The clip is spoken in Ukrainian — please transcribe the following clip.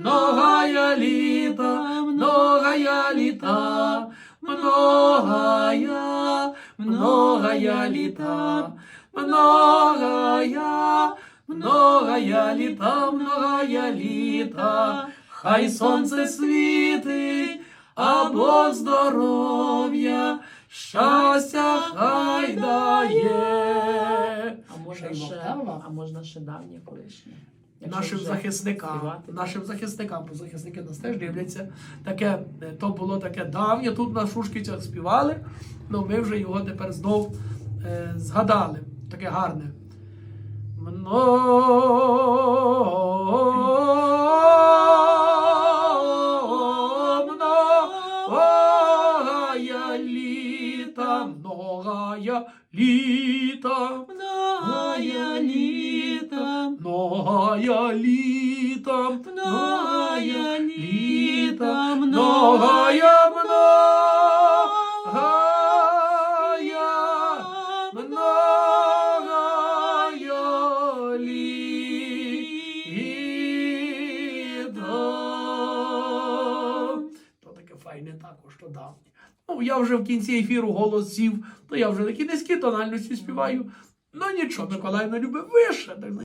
многая літа, многая літа, многая, многая літа, многая, многая літа, многая літа, хай сонце світить, а Бог здоров'я, щастя хай дає. А можна ще давнє колишнє. Нашим захисникам, нашим захисникам, бо захисники нас теж дивляться. Таке, е, то було таке давнє, тут на Шушківцях співали, ну ми вже його тепер знов е, згадали. Таке гарне. Многая літа, многая літа, Многая літа, Многая літа, Многая літа, многая, многая, многая літа. То таке файне також, то давнє. Ну, я вже в кінці ефіру голос сів, то я вже такі низькі тональності співаю. Ну нічого, Миколаївна любить вище. Так